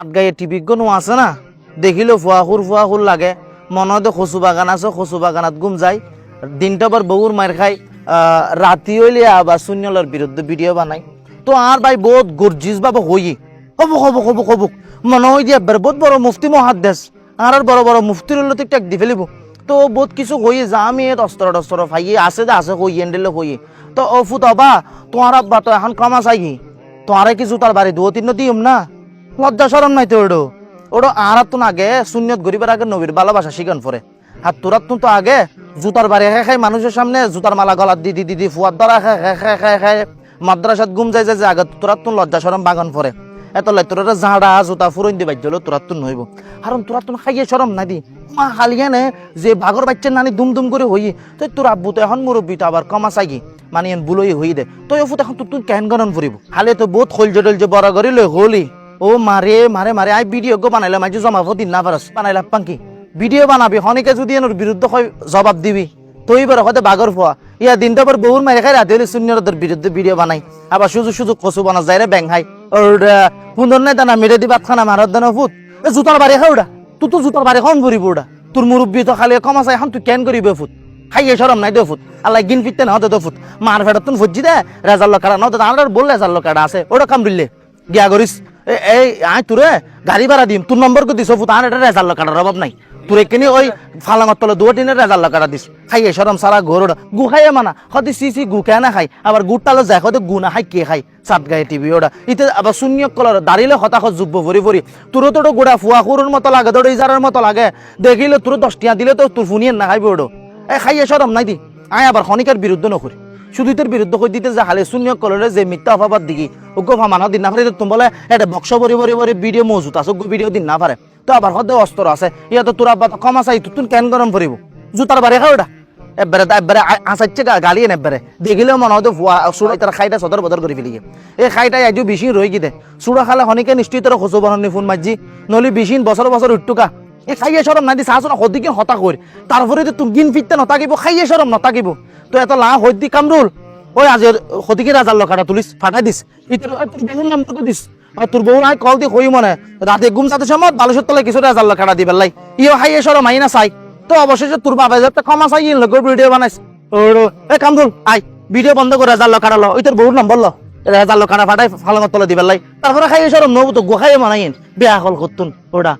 গায়ে টিভি কোনো আছে না? দেখিলেও ফুয়াহুর ফুয়াহুর লাগে। মনতে কচু বাগান আছে কচু বাগানত গুম যায়। দিনটা বার বউর মার খাই রাতি হইলে আবার শূন্যলার বিরুদ্ধে ভিডিও বানাই তো আর ভাই বহুত গর্জিস বাবা হই হব হব হব হব। মনে হয় যে এবার বহুত বড় মুফতি মহাদ্দেশ আর আর বড় বড় মুফতির হলে তো দি ফেলিব। তো বহুত কিছু হয়ে, যা আমি এ অস্ত্র টস্ত্র ফাইয়ে আছে যে আছে হই এন্ডেলে হই তো ও ফুতাবা তোমার আব্বা তো এখন কমা চাই তোমারে কি জুতার বাড়ি দু তিন দিম না? লজ্জা সরম নাই তো ওডো। ওডো আর আগে শূন্যত গরিবের আগে নবীর ভালোবাসা শিখান পরে। আর তোরা তো আগে জুতার বাড়ি খাই খাই মানুষের সামনে জুতার মালা গলার দি দি দি ফুয়ার দ্বারা খাই খাই খাই খাই খাই মাদ্রাসাত গুম যায় যায় যে আগে তোরা তো লজ্জা সরম বাগান পরে। এত লাই তোরা জাড়া জুতা ফুরইন দি বাজ্য তোরা তো নইব কারণ তোরা তো খাইয়ে সরম নাই দি। মা হালিয়ানে যে বাঘর বাচ্চার নানি দুম দুম করে হই তো তোর আব্বু তো এখন মুরব্বী, তো আবার কমা চাগি মানে এন বুলই হই দে। তো এফুত এখন তোর তুই কেন গণন ফুরিব হালে তো বহুত খোল জডল যে বড় করি লই হলি। ও মারে মারে মারে। আই ভিডিও গো বানাইলাম আজ জমা দিন না পারস বানাইলাম পাঙ্কি ভিডিও বানাবি হনিকে যদি এনোর বিরুদ্ধে জবাব দিবি। তো এইবার হয়তো বাগর ফোয়া ইয়া দিনটা পর বহুর মারে খাই রাতে হলে শূন্যদের বিরুদ্ধে ভিডিও বানাই। আবার সুযোগ সুযোগ কচু বানা যায় রে ব্যাং হাই ওর সুন্দর নাই দানা মেরে দিবাত খানা মারার দানা ফুট এ জুতার বাড়ি খাই ওটা তুই তো জুতার বাড়ি খান ভরিব ওটা তোর মুরব্বী তো খালি কম আছে এখন তুই কেন করিবে ফুট খাইয়ে সরম নাই দে ফুট আল্লাহ গিন ফিরতে না হতে দে ফুট মার ফেরত তুন ফুটজি দে রেজাল্ট কাটা না হতে আমার বললে রেজাল্ট কাটা আছে। ওটা কাম দিলে গিয়া করিস এই আয় তোরে গাড়ি ভাড়া দিম। তোর নম্বর কো দিছ আর এটা রেজাল্ট কাটার অভাব নাই। তোর এখানে ওই ফালাঙর তলে দুয়া টিনের রেজাল্ট কাটা দিস খাইয়ে সরম সারা ঘোর গু খাইয়ে মানা। হতে সি সি গু না খাই? আবার গুড় তালে যায় হতে গু না খাই কে খাই? চাট গায়ে টিভি ওটা ইতে আবার শূন্য কলর দাঁড়িলে হতাশ যুব্ব ভরি ভরি তোরও তোর গোড়া ফুয়া খুরুর মতো লাগে তোর ইজারের মতো লাগে। দেখিলে তোর দশ টিয়া দিলে তো তোর ফুনিয়ে না খাইবে ওটো এ খাইয়ে সরম নাই দি। আয় আবার খনিকার বিরুদ্ধে নকরি শুধু তোর বিরুদ্ধে কই দিতে যে হালে শূন্য কলরে যে মিথ্যা অভাবাত দিকি ওগো ফামানো দিন না পারে তুমি বলে এটা বক্স ভরি ভরি ভরি ভিডিও মজুত আছে ওগো ভিডিও দিন না পারে তো আবার হদে অস্ত্র আছে। ইয়া তো তোর আব্বা তো কমা চাই তুই কেন গরম করিব জুতার বাড়ি খাও ওটা এবারে এবারে আসাচ্ছে গালি এনে এবারে দেখিলেও মনে হতো সুড়াই তার খাইটা সদর বদর করে ফেলি এই খাইটাই আজও বেশি রয়ে গিয়ে সুড়া খালে হনিকে নিশ্চয়ই তোর খোঁজো বানানি ফোন মারজি নলি বিশিন বছর বছর উঠটুকা এই খাইয়ে সরম নাই দি চাচোন সদিকে হতা কর তারপরে তো তুমি গিন ফিরতে নতাকিব খাইয়ে সরম নতাকিব তো এত লা হদ্দি কামরুল। ওই আজ সদিকে রাজার লকাটা তুলিস, ফাটাই দিস। নাম্বার কো দিস। আর তোর বউ কল দি কই মনে রাতে ঘুম যাতে সময় বালুসের তলে কিছু রাজার লকাটা দিবে লাই ইও খাইয়ে সরম আই না চাই। তো অবশেষে তোর বাবা যাতে ক্ষমা চাই, ইন ভিডিও বানাইস। এ কামরুল আই ভিডিও বন্ধ করে রাজার লকাটা ল। ওই তোর নাম্বার ল। রাজার লকাটা ফাটাই, ফালঙর তলে দিবে লাই তারপরে খাইয়ে সরম নবু তো গোখাইয়ে মানাইন বেয়া হল করতুন, ওটা।